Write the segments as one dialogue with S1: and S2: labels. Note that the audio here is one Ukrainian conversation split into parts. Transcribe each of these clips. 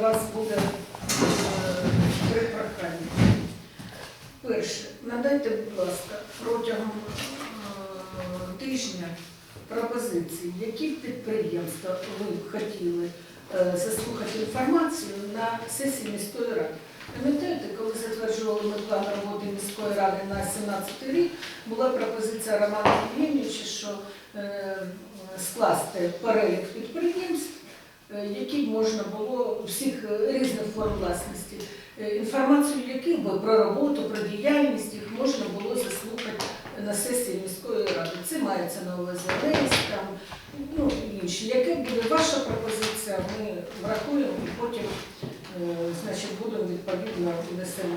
S1: вас буде е, три прохання. Перше, надайте, будь ласка, протягом е, тижня пропозиції, які підприємства ви б хотіли е, заслухати інформацію на сесії міської ради. Пам'ятаєте, коли затверджували ми план роботи міської ради на 17 рік, була пропозиція Романа Євгенійовича, що скласти перелік підприємств, які можна було всіх е, різних форм власності, е, інформацію яких би про роботу, про діяльність їх можна було заслухати на сесії міської ради. Це мається на увазі РЕС, там, ну, інші. Яка буде ваша пропозиція, ми врахуємо і потім е, значить, будемо відповідно внесемо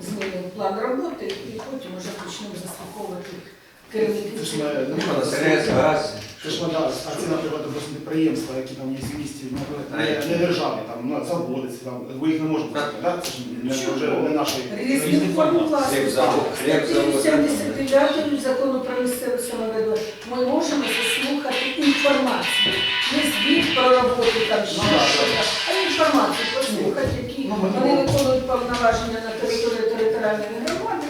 S1: зміни в план роботи і потім вже почнемо заслуховувати керівників.
S2: Це ж ми не
S3: Ну,
S2: можна
S3: РЕС, газ.
S2: Це ж вода, а це, наприклад, просто підприємства, які там є в місті, ну, не, не державні, там, ну, заводи, ці там, ви їх не можете
S3: Так.
S2: пускати, да? Це ж не, вже не наші.
S1: Різні форми власності. Статтею 79 закону про місцеве самоврядування ми можемо заслухати інформацію. Не звіт про роботу там ще
S2: Ну,
S1: щось, а інформацію послухати, які
S2: Ну,
S1: вони виконують повноваження на території територіальної громади.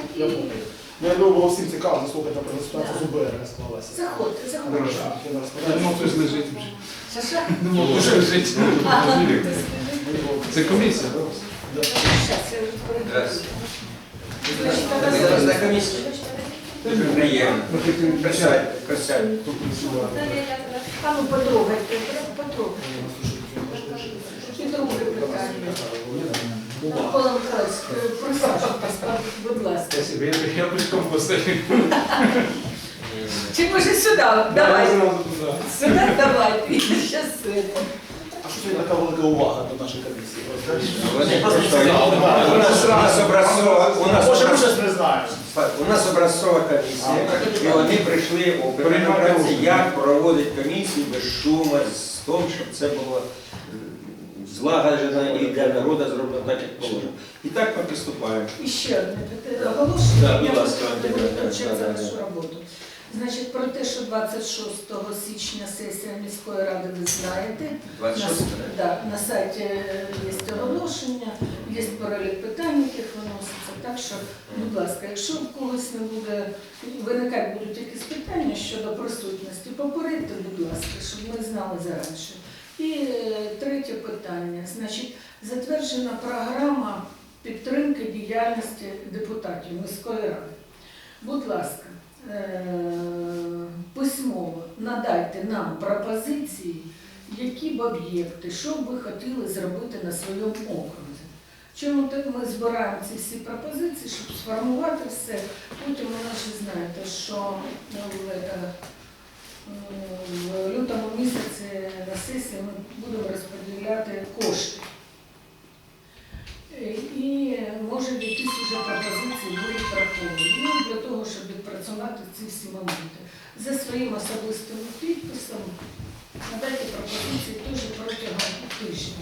S2: Я. Ну, думаю, було всім цікаво заслухати, наприклад, ситуацію з УБР склалася.
S1: заходьте, заходьте.
S2: Я
S4: хтось лежить вже.
S1: Саша?
S4: Думав, хтось лежить. Це комісія, так?
S3: Здравствуйте. Комісії. Приємно. Присядь, присядь.
S1: А ну потрогайте, потрогайте. І друге питання. Микола Михайлович, е, присаджуйтесь, будь ласка.
S4: Спасибо, я, я пешком поставив.
S1: Чи може сюди? Давай. Сюди це.
S2: А що це така велика увага до нашої комісії?
S3: У нас
S2: Може, ми щось не знаємо.
S3: у нас образцова комісія, і вони прийшли у як проводить комісію без шуму, з тим, щоб це було м, злагоджено і для народу зроблено так, як положено. І так ми приступаємо.
S1: І ще одне оголошення.
S3: Да, будь ласка, Антоніна, да,
S1: нашу
S3: да.
S1: роботу. Значить, про те, що 26 січня сесія міської ради, ви знаєте.
S3: 26
S1: На, да, на сайті е, є оголошення, є перелік питань, яких виноситься. Так що, будь ласка, якщо в когось не буде виникати будуть якісь питання щодо присутності, попередьте, будь ласка, щоб ми знали зараніше. І е, третє питання. Значить, затверджена програма підтримки діяльності депутатів міської ради. Будь ласка, е, письмово надайте нам пропозиції, які б об'єкти, що б ви хотіли зробити на своєму окрузі. Чому так ми збираємо ці всі пропозиції, щоб сформувати все. Потім ви ж знаєте, що сесії ми будемо розподіляти кошти. Е, І може якісь вже пропозиції будуть враховані. Ну, для того, щоб відпрацювати ці всі моменти. За своїм особистим підписом надайте пропозиції теж протягом тижня.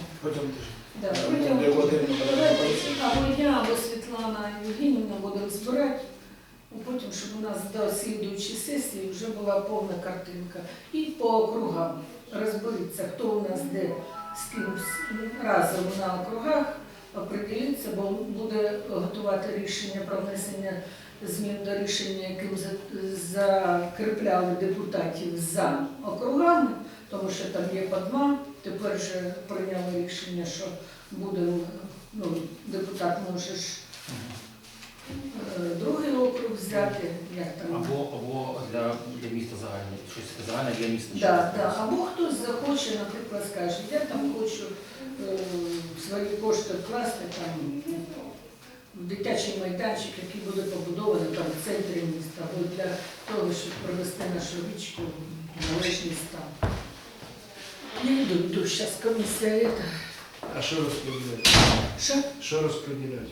S1: Да, протягом тижня. Давайте
S2: пропозиції.
S1: або я, або Світлана Євгенівна будемо збирати. Потім, щоб у нас до слідуючої сесії вже була повна картинка. І по округам розберіться, хто у нас де з ким разом на округах, определіться, бо буде готувати рішення про внесення змін до рішення, яким закріпляли депутатів за округами, тому що там є по два. Тепер же прийняли рішення, що буде ну, депутат може ж другий округ взяти, як там.
S5: Або, або для, для міста загальне, щось загальне для міста.
S1: Да, да. Або хтось захоче, наприклад, скаже, я там хочу е, свої кошти вкласти там, в дитячий майданчик, який буде побудований там в центрі міста, або для того, щоб привести нашу річку в належний стан. Я йду, йду, зараз комісія. это.
S4: А що розподіляти?
S1: Що?
S4: Що розподіляти?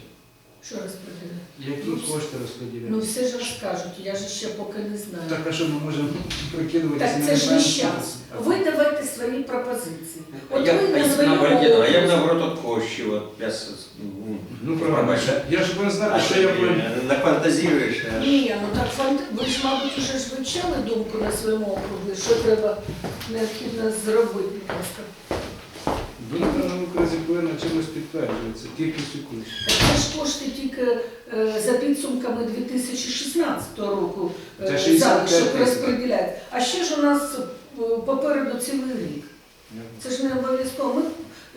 S1: Що розподіляти?
S4: Які кошти
S1: Ну
S4: розподіляти?
S1: все ж розкажуть, я ж ще поки не знаю.
S4: Так, а що ми можемо прикидуватися?
S1: Так це ж не час. Ви давайте свої пропозиції.
S3: А
S1: От
S3: я,
S1: ви
S3: а
S1: на
S3: я,
S1: своєму
S3: наоборот, а я б
S1: окрузі-
S3: наоборот от кощі, от, я, с- ну,
S4: Ну, правильно. Я ж повинен знати, що я повинен.
S3: нафантазіруєш. а?
S1: Ні, ну так фант... ви ж, мабуть, вже ж вивчали думку на своєму округі, що треба необхідно зробити, будь ласка.
S4: Думка на окрузі повинна чимось підтверджується кількістю коштів.
S1: Це ж кошти тільки е, за підсумками 2016 року е,
S4: Це 65
S1: залишок
S4: тисяч.
S1: розподіляють. А ще ж у нас е, попереду цілий рік. Це ж не обов'язково. Ми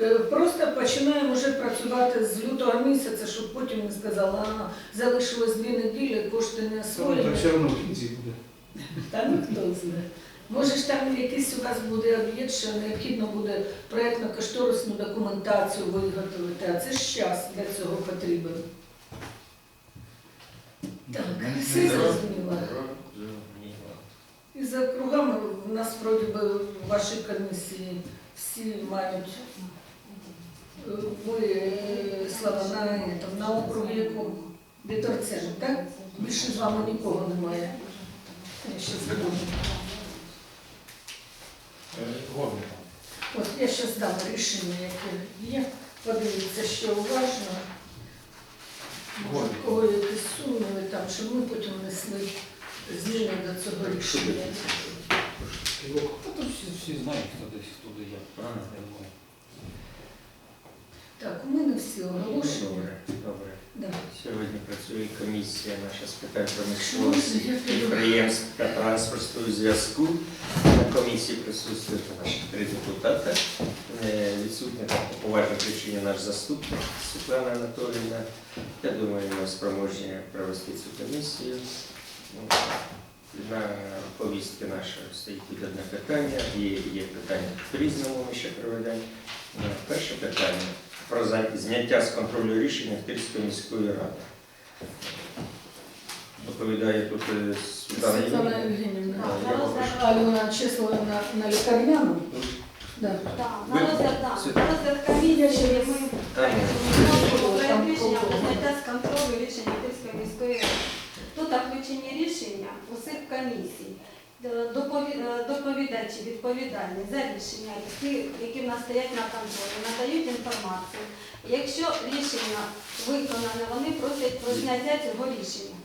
S1: е, просто починаємо вже працювати з лютого місяця, щоб потім не сказали, а залишилось дві неділі, кошти не
S4: Це
S1: освоєні.
S4: так все одно в кінці буде.
S1: Та ну хто знає. Може ж там якийсь у вас буде об'єкт, що необхідно буде проєктно-кошторисну документацію виготовити, а це ж час для цього потрібен. Так, все зрозуміло.
S3: Зрозуміло.
S1: І за кругами в нас вроді би в вашій комісії всі мають е, ви е, слава на, этом, на округі якому Віторцем, так? Більше з вами нікого немає. Я ще забуду.
S5: Горний.
S1: От я зараз дам рішення, яке є. Подивіться, що уважно. Може, в кого якісь сумніви там, щоб ми потім несли зміни до цього рішення.
S5: Та то всі, всі знають, хто десь.
S3: Ага.
S5: Я думаю.
S1: Так, у мене всі оголошення.
S3: Добре, добре.
S1: Да.
S3: Сьогодні працює комісія наша з питань промисловості, підприємств та транспорту і зв'язку. Комісії присутствують наші три депутати. Е, Відсутня по поважній причині наш заступник Світлана Анатоліївна. Я думаю, ми спроможні провести цю комісію. Ну, На повістці нашої стоїть одне питання, є, є питання по-різному ми ще проведемо. Е, Перше питання про зняття з контролю рішення Київської міської ради. Доповідає тут е, Світлана Євгенівна.
S1: Євгенівна.
S3: А, я
S1: числила на, на лікарняному. Да.
S6: Так, на розгляд, так. На розгляд комісії ми вносимо рішення про зняття з контролю рішення Київської міської ради. Тут включені рішення усіх комісій. Е, Доповідачі відповідальні за рішення, які, які в нас стоять на контролі, надають інформацію. Якщо рішення виконане, вони просять про зняття цього рішення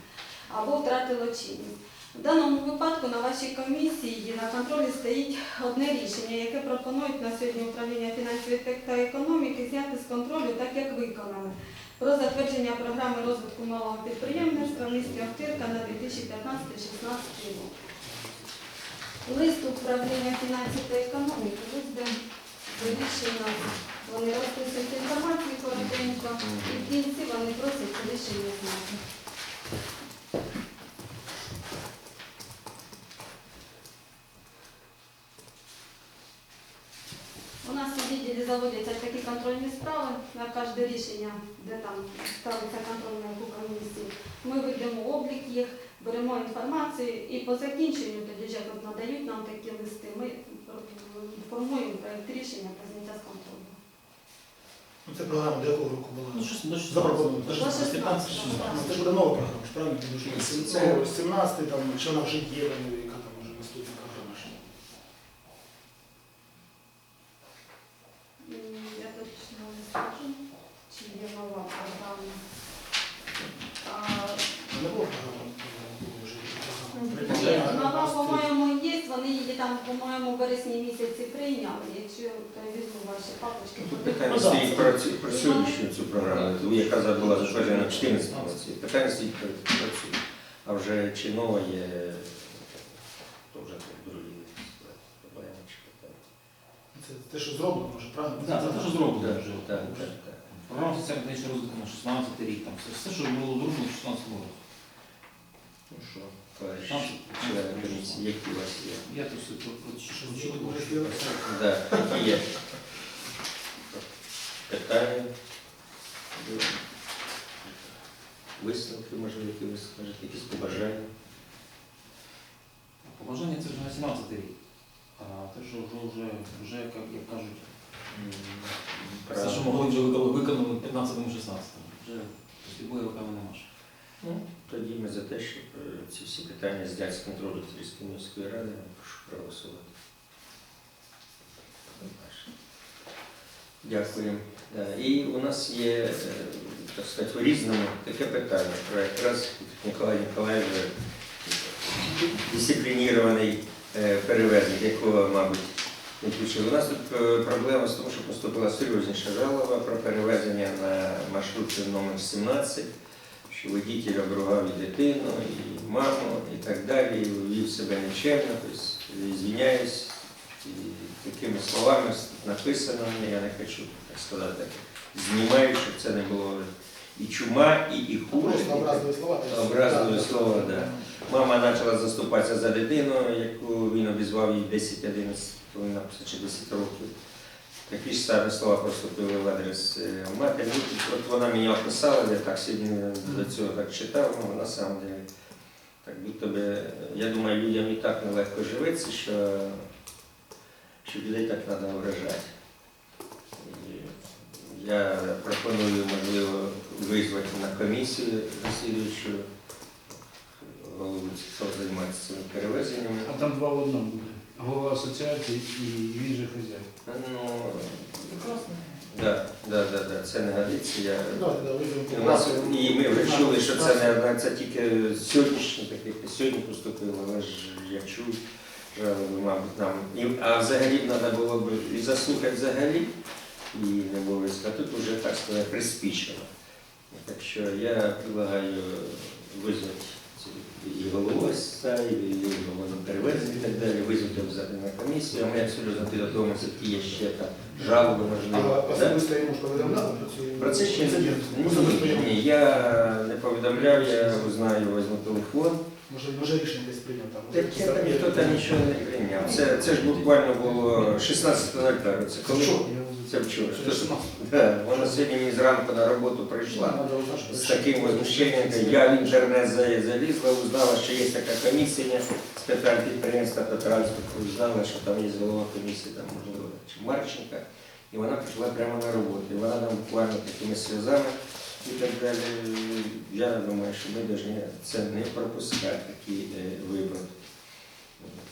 S6: або втратило чинність. В даному випадку на вашій комісії на контролі стоїть одне рішення, яке пропонують на сьогодні управління фінансів та економіки зняти з контролю, так як виконане, про затвердження програми розвитку малого підприємництва в місті Охтирка на 2015-2016 рік. Лист управління фінансів та економіки, лист де вирішено, вони розписують інформацію коротенько, і в кінці вони просять рішення зняти. У нас у відділі заводяться такі контрольні справи на кожне рішення, де там ставиться контроль на яку комісію. Ми ведемо облік їх, беремо інформацію і по закінченню тоді ж як надають нам такі листи, ми формуємо проєкт рішення про зняття з контролю.
S2: Ну, Це програма до якого року
S5: Ну,
S2: була?
S5: щось, ну, щось-
S2: Запропоновано.
S5: До
S2: До
S5: 16,
S6: 16,
S5: 16.
S2: Ну, Це буде нова програма, ж правильно? Тому що
S3: Це-
S2: Це 17 там, чи вона вже є, ну, яка там може наступна програма ще.
S6: М, Я точно не скажу, чи є нова програма. А,
S2: Не було програми, було вже
S6: Ні,
S2: програма.
S6: нова, по-моєму, є, вони її там, по-моєму, в вересні місяці я візьму ваші папочки,
S3: Тут питання стоїть про, цю, про сьогоднішню цю програму, яка була затверджена в 14 році. Питання стоїть про, про цю. А вже чи нова є, то вже другі проблеми чи питання.
S2: Це те, що зроблено вже, правильно?
S5: Так, це те, що зроблено вже.
S3: так, так, так.
S5: Програма соціально-технічного розвитку на 16 рік, там все, все, що було зроблено в 16 році.
S3: Ну що,
S5: Там,
S3: які у вас є?
S5: Я тут все
S2: зробили.
S3: Да, які є питання, висновки, можливо, які ви скажете, якісь побажання.
S5: Побажання це вже на 17 рік. А те, що вже, вже, вже як, як кажуть, все, що могли вже виконали, виконали 15-16. Вже після бою нема що.
S3: Ну, тоді ми за те, щоб е, ці всі питання зняти з контролю Київської міської ради, прошу проголосувати. Дякую. І у нас є, е, так сказати, у різному таке питання про якраз Ніколай Ніколаєвич дисциплінірований е, перевезник, якого, мабуть, не включили. У нас тут е, проблема з тому, що поступила серйозніша жалоба про перевезення на маршрутці номер 17, що водитель обругав і дитину, і маму, і так далі, і вів себе нечемно, тобто звиняюсь, і такими словами написано, я не хочу так сказати, знімаю, щоб це не було і чума, і, і хуже.
S2: Образливі слова.
S3: Образливі слова, да. Мама почала заступатися за дитину, яку він обізвав їй 10-11, повинна чи 10 років. Такі ж самі слова поступили в адрес е, матері. Ну, От вона мені описала, я так сьогодні до цього так читав, ну на самом деле. Так будто би, я думаю, людям і так нелегко живеться, що, що людей так треба вражати. Я пропоную, можливо, визвати на комісію засідуючу голову, хто займається цими перевезеннями.
S4: А там два в одному. Голова асоціації і він же хазяїн.
S3: Ну, да, да, да, да, це не годиться. Я...
S2: Да, да,
S3: І у нас- І ми вже чули, що це не одна, це тільки сьогоднішні таке, сьогодні поступило, але ж я чув, жалоби, мабуть, нам. І, а взагалі треба було б і заслухати взагалі, і не було а тут вже, так сказати, приспічено. Так що я предлагаю визвати ці- і ОСА, і голову перевезення і так далі, визвати обов'язково комісію, а ми абсолютно підготовимося, які є ще там жалоби,
S2: А
S3: можливо. Да?
S2: особисто йому ж повідомляли про
S3: це ще ні, я не повідомляв, я узнаю, візьму телефон.
S2: Може, може рішення десь прийняв там.
S3: Так ніхто там нічого не прийняв. Це, це ж буквально було 16.01. Це коли? Це вчора. Да, вона сьогодні мені зранку на роботу прийшла. З таким возмущенням, я в інтернет за- залізла, узнала, що є така комісія з питань підприємства та транспорту, узнала, що там є голова комісії, там, можливо, Марченка. І вона прийшла прямо на роботу. І вона нам буквально такими сльозами і так далі. Я думаю, що ми повинні це не пропускати, такі е, вибори.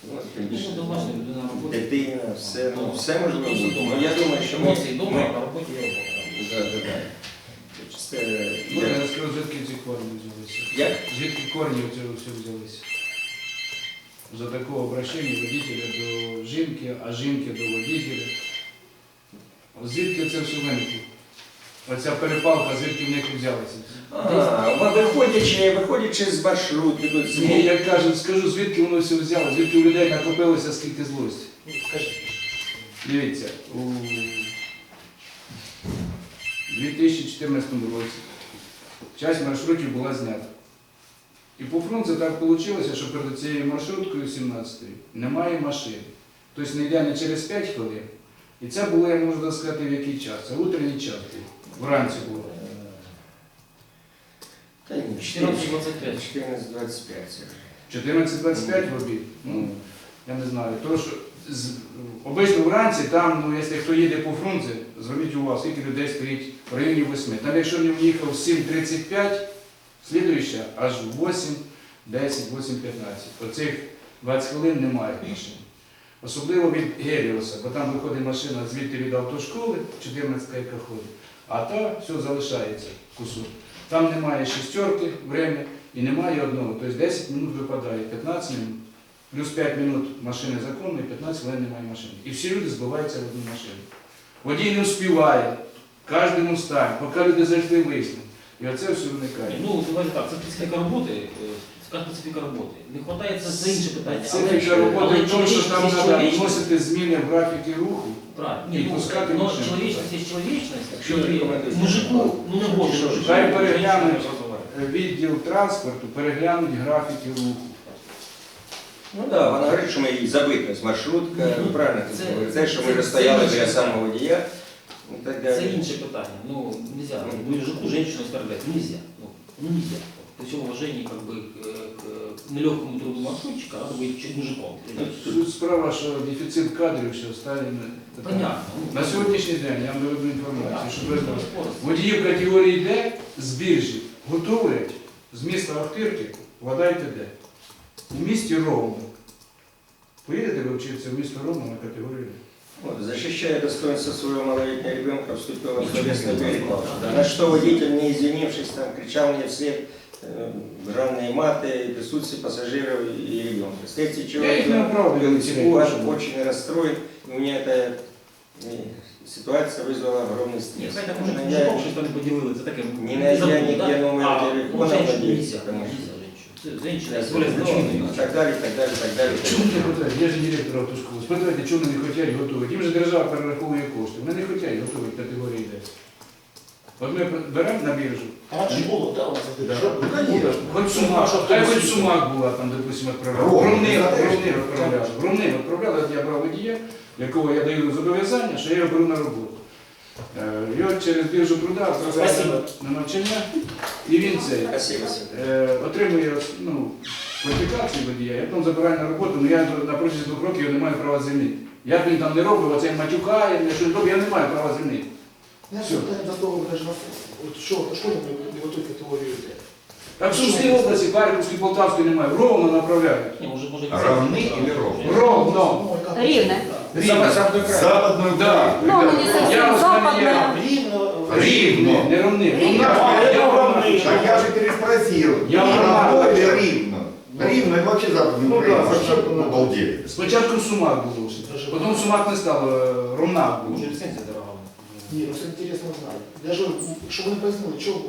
S3: Ну, тим більше,
S5: Ну, домашня людина на роботі.
S3: Дитина, все, ну, все можливо. бути. Ну, я думаю, що ми...
S5: Емоції вдома, а на роботі є робота.
S3: Да, да, да. Це,
S4: Ну,
S3: я-
S4: розкажу, звідки ці корні взялися.
S3: Як?
S4: Звідки корні цього всього взялися? За такого обращення водителя до жінки, а жінки до водителя. Звідки це все виникло? Оця перепалка, звідки в них взялася?
S3: А, ви- виходячи, виходячи з маршрутки, тут з
S4: Ні, я кажу, скажу, звідки воно все взяло, звідки у людей накопилося скільки злості.
S2: Скажи.
S4: Дивіться, у 2014 році часть маршрутів була знята. І по фронту так вийшло, що перед цією маршруткою 17-ю немає машин. Тобто не йде не через 5 хвилин. І це було, я можу сказати, в який час. Це утренній час. Вранці було.
S3: Та ні,
S5: 14.25.
S3: 14.25 це.
S4: 14-25 в обід. Ну, я не знаю. Тому що з, обично вранці там, ну, якщо хто їде по фрунзе, зверніть увагу, скільки людей стоїть в районі 8. Там якщо не в'їхав в 7.35, слідуюча аж в 8, 10, 8, 15. Оцих 20 хвилин немає машин. Особливо від Геліоса, бо там виходить машина звідти від автошколи, 14 яка ходить, а та все залишається кусок. Там немає шістерки, время, і немає одного. Тобто 10 минут випадає, 15 минут, плюс 5 минут машини законної, 15 хвилин немає машини. І всі люди збиваються в одну машину. Водій не успіває, кожному стань, поки люди зайшли вийшли. І оце все виникає.
S5: Ну, давайте так, це специфіка роботи, специфіка роботи. Не вистачає, це, це інше питання.
S4: Специфіка роботи в тому, що там треба вносити зміни в графіки руху.
S5: Правильно.
S4: І
S5: Ні, ну,
S4: пускати
S5: ну,
S4: машину.
S5: чоловічність є чоловічність.
S3: Якщо
S5: І
S3: рекомендуєте.
S5: Мужику, ну не може
S3: Що,
S5: мужику.
S4: хай переглянуть. Відділ транспорту переглянуть графіки руху.
S3: Ну так, да, вона говорить, що ми її забито з маршрутка,
S5: Ні,
S3: ну правильно ти
S5: це-
S3: говориш, те, що ми
S5: це-
S3: розстояли
S5: це
S3: біля
S5: інше.
S3: самого водія і так
S5: Це інше питання. Ну, нельзя. Мужику женщину оскорблять. Нельзя. Ну, ну нельзя. При всем уважении как бы к, к нелегкому труду маршрутчика надо быть чуть мужиком.
S4: Тут справа, що дефіцит кадрів ще сталі на-
S5: Понятно.
S4: На сьогоднішній день я вам доведу інформацію, щоб ви знали.
S5: Понятно.
S4: Водіїв категорії Д з біржі готують з міста Охтирки, вгадайте де? У місті Ровно. Поїдете ви вчитися в місто Ровно на категорію Д?
S3: Вот, защищая достоинство своего малолетнего ребенка, вступила в словесный переклад. На что водитель, не извинившись, там, кричал мне вслед э, бранные маты, присутствие пассажиров и ребенка. С третьей
S4: Я
S3: человек
S4: їх не оправдую,
S3: был
S4: Василий
S3: испуган,
S4: Иванович.
S3: очень расстроен у меня эта э, ситуация вызвала огромный
S5: Ні,
S3: стресс.
S5: хай так
S3: Потому
S5: може
S3: что
S5: мужиком
S3: я-
S5: щось там не поділили, це таке.
S3: Не найдя
S5: забув,
S3: нигде
S5: да?
S3: номера
S5: А,
S3: телефона,
S5: ну, женщину
S3: надеюсь,
S5: нельзя,
S3: потому что-
S5: нельзя женщину. Це Женщина
S3: Я
S5: з более
S3: смотрю,
S5: значительною.
S3: и так далее, и так далее, и так далее.
S4: Чому не питають? Я ж не директор автошколи. Спитайте, чому вони не хочуть готувати. Їм же держава перераховує кошти. Вони не хочуть готувати категорії Д. От ми беремо на біржу.
S2: А раньше було, да, у нас
S4: Да.
S2: Ну.
S4: Хоч сумак, хай хоч сумак була там, допустимо, відправляли.
S2: Ровно, знаєш,
S4: ровнин відправляли. Відправляли, от я брав водія, якого я даю зобов'язання, що я його беру на роботу. Е, Його через біржу труда відправляю
S2: Спасибо.
S4: на навчання, і він цей.
S3: Спасибо,
S4: Е, отримує ну, кваліфікацію водія, я потім забираю на роботу, але я на протязі двох років не маю права звільнити. Як він там не робив, оце матюкає, мене, що він робить, я не маю права звільнити.
S2: Я все питання до того, даже на От що, на школі ми готують категорію Д?
S4: Так в Сумській області, Харківській, Полтавській немає, ровно направляють.
S5: Ні, може, може,
S7: Равны или ровны?
S4: Ровно.
S2: Ну, яка-
S6: Рівне.
S3: Сам- сам до края.
S7: Западную
S4: Да.
S6: Ну, мені
S4: Я
S6: зовсім
S4: вас
S6: западне.
S4: не
S2: Рівно.
S4: Рівне, не ровни.
S2: Рівне.
S4: Ровна.
S2: А, я ровний.
S7: Так я же переспросил.
S4: Я
S7: Равно
S4: нормально.
S7: или Ривно? Ривно это вообще западный
S2: Ну
S7: Украина.
S2: да,
S7: Вообще
S2: вообще,
S7: обалдели.
S4: Спочатку сумак було, потім сумак не стало, е, ровна
S5: Може,
S4: було.
S5: ліцензія дорога.
S2: ні, ну це інтересно знати. Даже, щоб вони пояснили, чого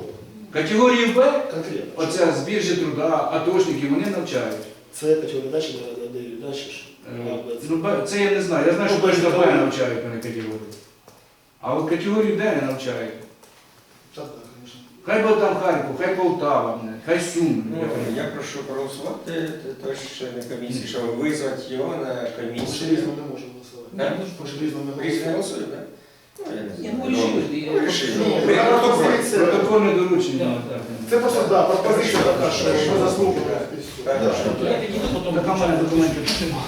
S4: Категорію Б,
S2: конкретно.
S4: оця з біржі труда, атошники, вони навчають.
S2: Це категорія дачі, дають далі. ж.
S4: Е,
S2: А, Б, С.
S4: Ну, Б- це я не знаю. Я знаю, що
S2: Ну,
S4: точно
S2: Б
S4: Б навчають мене категорію. А от категорію Д не навчають.
S2: Так, так, звісно.
S4: Хай буде там Харків, хай Полтава, мене, хай Суми.
S3: Ну, я прошу проголосувати, теж члени комісії, щоб визвати його на
S2: ж
S3: комісію.
S2: різно не можемо голосувати.
S3: Да?
S2: Ми ж не
S3: Різні голосують, так?
S4: Протокольне доручення.
S2: Це просто, да, пропозиція така, що ми заслухали.
S3: Так,
S7: Да.
S3: що?
S5: Я підійду, потім...
S4: Так, а мене документів немає.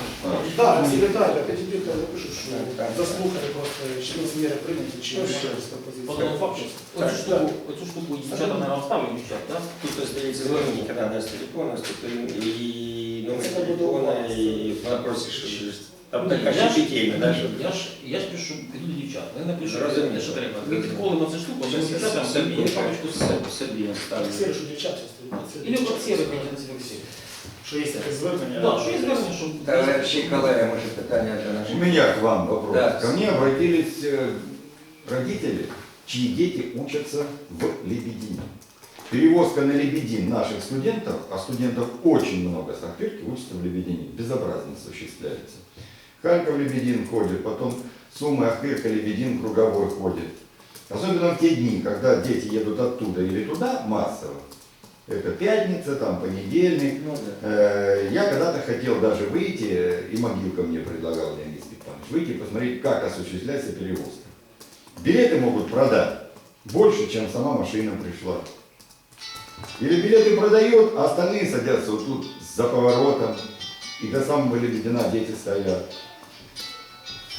S2: Так, секретар, Петибірка напишуть, що заслухали просто, чи з міри прийняті, чи
S3: Ну, що?
S2: якоїсь пропозиції.
S5: Оцю штуку, дівчата, наверное, оставлю дівчат, так?
S3: Тут остається звонить, когда даст телефон, наступит и номер
S2: Это буду
S3: телефона,
S2: у вас.
S3: и вопросы, что там
S5: Ні,
S3: така
S5: я ж-
S3: щепетільна, да, що
S5: Я ж, я ж пишу, піду до дівчат, вони напишуть,
S3: Розумію.
S5: те, що треба. Ми відколимо цю штуку, а ми дівчатам
S3: собі,
S5: собі папочку з собою.
S3: собі оставлю.
S2: Фіксируєш у дівчат часто.
S5: Или от сіли, конечно, це фіксує.
S2: Що є таке звернення.
S5: Так, що є звернення, що...
S3: Товарищи колеги, може питання до
S7: У
S3: наших.
S7: меня к вам вопрос.
S3: Да.
S7: Ко мне обратились э, родители, чьи дети учатся в Лебедине. Перевозка на Лебедин наших студентов, а студентов очень много с Ахтырки, учатся в Лебедине, безобразно осуществляется. Харьков Лебедин ходит, потом Сумы, Ахтырка, Лебедин круговой ходит. Особенно в те дни, когда дети едут оттуда или туда массово. Это пятница, там понедельник,
S3: Ну, да.
S7: Э, Я когда-то хотел даже выйти, и могилка мне предлагал Леонид Степанович, выйти посмотреть, как осуществляется перевозка. Билеты могут продать больше, чем сама машина пришла. Или билеты продают, а остальные садятся вот тут за поворотом, и до самого Лебедина дети стоят.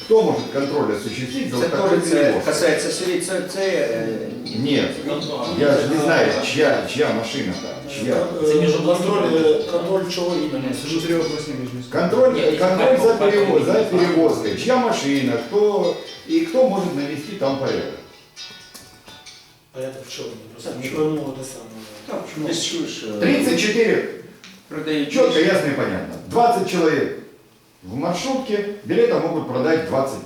S7: Кто может контроль осуществить за
S3: Це
S7: вот такой
S3: теж це
S7: перевозкой?
S3: касається селі, це, це е,
S7: Нет, я же не знаю, чья, чья машина там, чья.
S5: Це між обласними
S2: Контроль, е,
S5: областями.
S2: контроль чого іменно?
S4: Це ж три обласні міжміські.
S7: Контроль,
S5: Я- я
S7: контроль за,
S5: Харьков,
S7: перевоз, за
S5: Харьков.
S7: перевозкой. Чья машина, кто и кто может навести там порядок.
S2: Порядок в чому? Просто
S3: Так,
S2: не
S3: чого?
S2: пойму те саме.
S3: там, десь чуєш, е,
S7: 34,
S3: продають.
S7: четко, ясно и понятно. 20 человек в маршрутке, билета могут продать 28.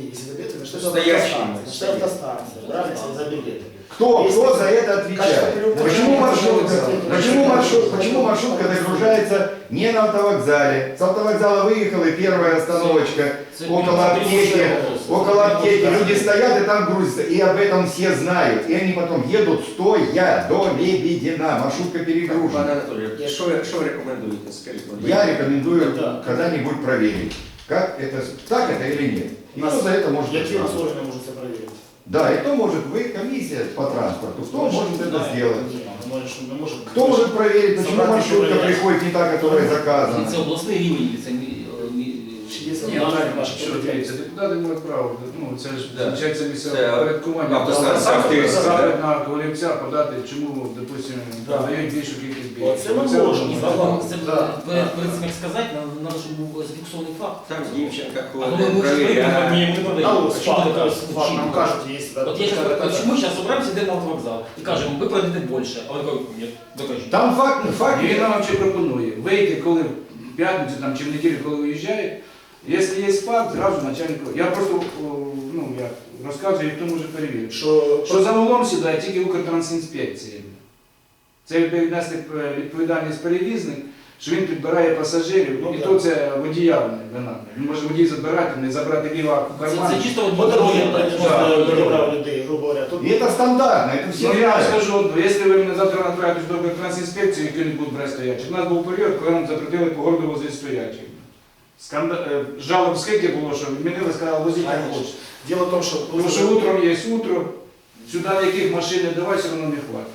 S2: Ні, если билеты, значить это
S3: Стоящие.
S2: автостанція. Значить, це автостанція, правильно, це за білети.
S7: Кто,
S2: Если-
S7: кто за это отвечает?
S2: Качество
S7: Почему
S2: перевозки-
S7: маршрутка, почему, маршрут, почему маршрутка загружается не на автовокзале? С автовокзала выехала и первая остановочка
S5: Це
S7: около
S5: це
S7: аптеки.
S5: вопрос.
S7: Около аптеки люди стоят и там грузятся, и об этом все знают. И они потом едут стоя до Лебедина, маршрутка
S3: Пане
S7: перегружена.
S3: Анатолію, що ви, що ви рекомендуєте, скажіть? будь ласка?
S7: Я рекомендую
S2: Да.
S7: когда-нибудь проверить, как это, так это или нет. И
S2: У нас
S7: кто за это может
S2: Які у нас
S7: ответить?
S2: органи можуть це перевірити?
S7: Да, и кто может, вы комиссия по транспорту, кто может это сделать?
S2: Ні, ми можемо- ми.
S7: Кто может проверить, почему
S2: Собрать
S7: маршрутка
S2: проверять.
S7: приходит не та, которая заказана?
S5: Це обласний рівень,
S4: Ні, що дивіться, депутати мають право, ну це ж
S3: Да.
S4: визначається
S3: Це
S4: місцеве порядкування.
S3: автостанція
S4: на колівця подати, чому, допустимо,
S2: Да.
S4: продають більшу кількість білетів.
S2: Оце ми можемо.
S5: Ні,
S4: можна.
S5: Це
S2: Да.
S5: перед перед цим як сказати, нам треба, щоб був зафіксований факт.
S3: Там Дівченка
S5: коли
S3: ходить,
S5: ми продаємо.
S2: факт, нам кажуть, є. да,
S5: От я от
S2: да.
S5: мы сейчас собираемся, на автовокзал и кажем, вы продадите больше. А он такой, нет, докажите.
S7: Там факт, факт.
S4: І він нам ще пропонує вийти, коли в п'ятницю там, чи в неділю, коли виїжджає, Якщо є факт, зразу начальнику. Я просто о, ну, я розказую, хто може перевірити.
S2: Що
S4: Що за углом сідає тільки Укртрансінспекція. Це відповідальність відповідальність перевізник, що він підбирає пасажирів,
S2: Ну,
S4: і
S2: так.
S4: то це водіям вина. Він може водій забирати, не забрати ліва в
S5: Це,
S4: карман.
S5: це чисто
S2: дорозі
S5: да.
S2: людей, грубо говоря. Тут
S7: И это стандартно, это все
S4: Ну я вам скажу, одно, якщо ви мене завтра направите до Укртрансінспекції, яку-небудь брати стоячий, у нас був період, коли нам запретили по городу возити стоячих. Сканда... е, Жалоб скільки було, що відмінили, сказали, возіть як хочете.
S2: Дело в том, что
S4: Тому що утром є утро, сюди яких машин не давай, все одно не хватить.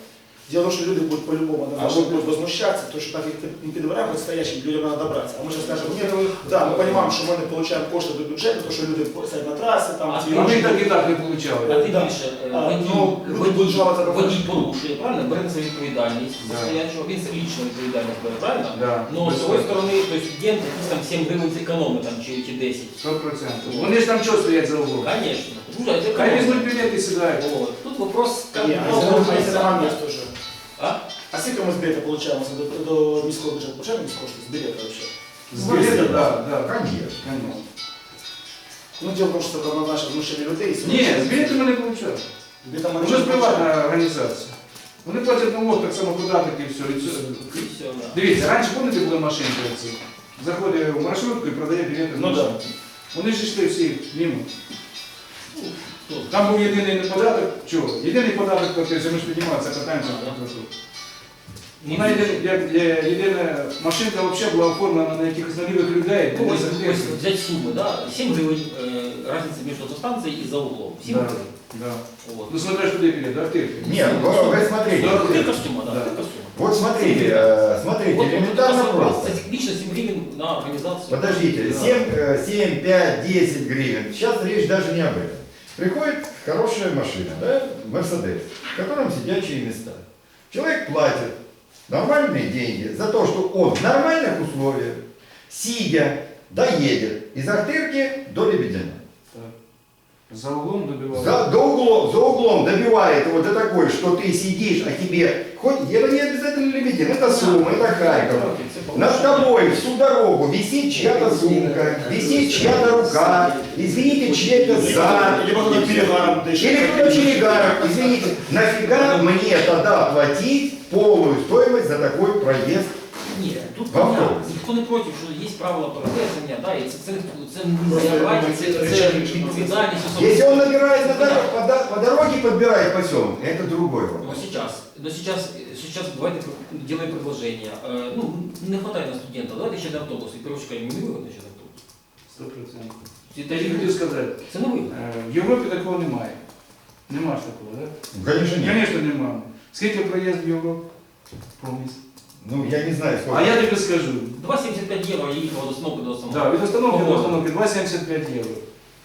S2: Дело в том, что люди будут по-любому
S4: А
S2: а
S4: вот-
S2: будут возмущаться, то, что так их не подбираем стоящим, людям надо добраться. А мы сейчас скажем, нет, да, мы понимаем, что мы не получаем кошти до бюджету, то, что люди стоят на трассе, там,
S5: А
S2: ті
S5: ти
S4: А ми
S2: інші-
S4: так і так не
S5: А
S4: отримали.
S5: ти
S2: Да.
S5: більше е,
S2: А,
S5: водій,
S2: ну, люди будуть
S5: водій,
S2: жалуватися на
S5: водій
S2: факт.
S5: порушує, правильно? Бере на себе відповідальність
S4: Да.
S5: за стоячого, він лічну відповідальність бере, правильно?
S4: Да.
S5: Но з другої сторони, то есть студент якісь там 7 гривень зекономить там, чи, чи 10.
S4: 100%. Вони ж там що стоять за углом?
S5: Конечно. Ну, да, это
S4: Хай
S5: экономия.
S4: візьмуть білети і сідають.
S5: Вот. Тут вопрос, как
S2: Ні, а
S5: много
S2: если- а
S5: будет
S2: если
S5: сам-
S2: нам есть тоже.
S5: А?
S2: А сколько мы с билета получаем до, до міського бюджету? Получаем міського что с билета вообще?
S4: З білета, да, да.
S7: Конечно.
S4: Конечно.
S2: Ну, дело в том, что это наше знущення людей.
S4: Ні, з білетами ми не отримали.
S2: Билета мы
S4: Вже
S2: не
S4: ж приватна організація. Вони платять налог, так само податок і все. І це-
S5: И все, да.
S4: Дивіться, раніше пам'ятаєте, були машинки оці? Заходить в маршрутку і продає білети. з
S2: Ну,
S4: машини.
S2: да.
S4: Вони ж йшли всі мимо.
S5: Хто?
S4: Там був єдиний не податок. Чого? Єдиний податок платився, ми ж піднімали, це питання. Вона єдина, як- є- єдина машинка взагалі була оформлена на якихось налівих людей.
S5: Ну,
S4: де
S5: ось,
S4: не
S5: ось
S4: записано.
S5: взять суммы, да, 7 гривен э, разница между автостанцией и за углом. 7
S4: Да.
S5: гривен.
S4: Да.
S5: Вот.
S4: Ну смотря куди білет, да, в тирки.
S7: Нет, вы, вы смотрите.
S5: Да, ты костюма, да,
S4: Да.
S5: ты костюма.
S7: Вот смотрите, э, смотрите,
S5: Вот, вот
S7: элементарно
S5: это вопрос.
S7: просто.
S5: Кстати, лично 7 гривен на организацию.
S7: Подождите,
S4: Да.
S7: 7, э, 7, 5, 10 гривен. Сейчас речь даже не об этом. Приходит хорошая машина, да, Мерседес, в котором сидячие места. Человек платит нормальные деньги за то, что он в нормальных условиях, сидя, доедет из Ахтырки до Лебедина.
S4: За углом добивали.
S7: За, до углом, за углом добивает его до такой, что ты сидишь, а тебе, хоть это не обязательно Лебедин, это Сума, это Харьков. Над тобой всю дорогу висит чья-то сумка, висит чья-то рука, извините, чья-то зад.
S2: Либо кто-то перегаром дышит.
S7: Или кто-то перегаром, извините, нафига мне тогда платить полную стоимость за такой проезд?
S5: Ні, тут
S7: Вам
S5: понятно,
S7: добре.
S5: ніхто не проти, що є правила перевезення, да, і це, це, це
S2: Просто
S5: не брати,
S2: я
S5: це,
S2: думаю,
S5: це
S2: це
S5: відповідальність особи.
S7: Если он набирает на дор- по, до- по дороге, подбирает поселок, это другой
S5: Но
S7: вопрос.
S5: сейчас, но сейчас, сейчас давайте делаем предложение. Э, Ну, не хватает на студента, давайте ще на автобус. І перевозчика не вигодно ще на автобус.
S4: 100%.
S5: Це,
S4: Я тільки хотів сказати,
S5: це не вигодно.
S4: е, в Європі такого немає. Нема ж такого, так?
S7: Конечно нет.
S4: Звісно, немає. Скільки проїзд в Європу? По місту?
S7: Ну, я не знаю, сколько.
S4: А я тобі скажу.
S5: 2,75 євро їхав до остановки до самого.
S4: Да, від установки до установки 2,75 євро.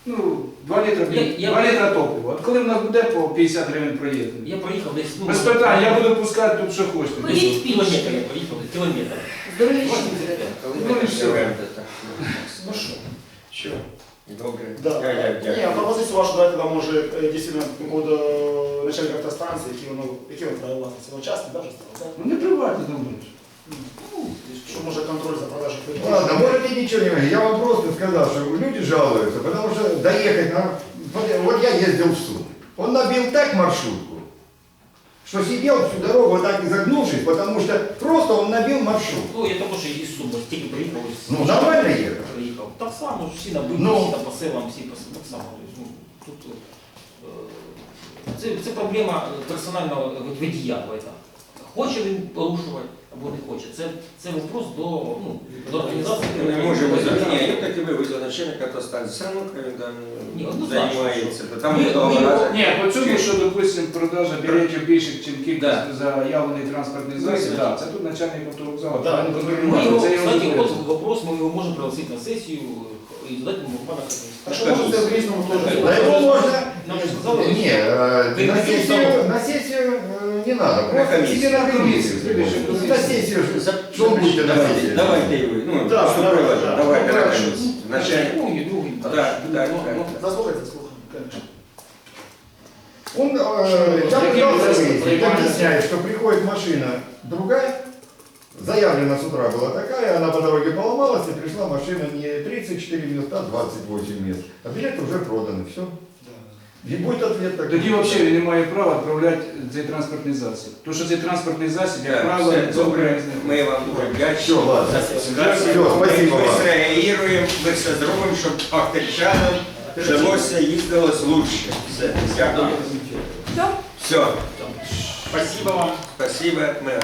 S4: Ну, 2 літра,
S5: Я- я-
S4: 2 літра топлива. От коли в нас буде по 50 гривень проїзду?
S5: Я проїхав десь, ну...
S4: Без питань, я буду пускати тут, що хочете.
S5: Десь кілометр я проїхав, десь кілометр.
S1: Здоров'я
S5: 85.
S4: Ну і все.
S2: Ну что?
S3: Що? Добре.
S2: Да.
S3: Я, я,
S2: Ні,
S3: дякую.
S2: пропозицію вашу дати нам може е, дійсно по до начальника автостанції, які воно, які він право власності, воно частний, да, вже стало, так?
S4: Ну не приватні думаєш.
S2: Що може контроль за продажу
S7: Ладно, можете ничего не говорить. Я вам просто сказал, что люди жалуются, потому что доехать на... Вот я ездил в суд. Он набил так маршрутку, что сидел всю дорогу вот так изогнувшись, потому что просто он набил маршрут.
S5: Ну, я також із Суми, тільки приїхав. із-
S7: Ну, нормально ехал.
S5: Приїхав. Так само, всі набиті,
S7: Ну.
S5: всі там по селам, всі по так само. Ну, тут, е, це, це проблема персонального водія. давайте. Хоче він порушувати або не хоче. Це, це вопрос до, ну, до організації.
S3: Ми не можемо зрозуміти, я так і вивезли начальника все одно він
S5: Ні,
S3: займається. Там
S5: Ми-
S3: не
S5: ми.
S4: Ні, по цьому, що, допустим, продажа білетів більше, ніж кількість
S3: Да.
S4: заявлений транспортний засіб, да, це тут начальник автовокзалу.
S2: Да,
S4: правильно
S2: ми
S5: Ми його, кстати, от вопрос, ми його можемо пригласити на сесію і задати йому пана
S2: Так що може це в різному теж.
S7: Да его можно...
S5: Нам же сказали,
S7: Не, э,
S5: Ты
S7: на
S5: на
S7: сессию,
S5: сессию?
S7: на сессию э, не надо.
S3: На
S7: Просто
S3: комиссию.
S7: себе на
S4: На комиссию,
S7: комиссию.
S4: следующую комиссию.
S7: На сессию. Что вы будете на
S3: Давайте,
S7: сессию?
S3: давайте і ви. Ну,
S2: Да,
S3: що
S2: давай,
S3: приводите?
S2: да.
S3: Давайте
S2: Ну,
S3: на
S2: хорошо.
S3: комісію. Начальник.
S5: Другий, другий.
S3: Так, так, так.
S2: Заслухайте, заслухайте, конечно.
S7: Он, э, я
S4: Каким
S7: пытался
S4: образом
S7: выяснить,
S4: понимаете?
S7: объясняет, что приходит машина другая, за заявлена с утра была такая, она по дороге поломалась, и пришла машина не 34 места, а 28 мест. А билеты уже проданы, все. И будет ответ такой.
S4: Тоді взагалі він не має права відправляти цей транспортний засіб. Тому що цей транспортний засіб, як правило,
S3: все
S4: не
S3: добре.
S4: зобов'язаний.
S3: Ми вам дуже вдячні.
S7: Все, ладно.
S3: за
S7: Все, спасибо
S3: Ми
S7: вам.
S3: зреагуємо, ми все зробимо, щоб ахтерчанам жилося, їздилось лучше. Все, дякую.
S6: Все?
S3: Все,
S5: Спасибо вам.
S3: спасибо. Ми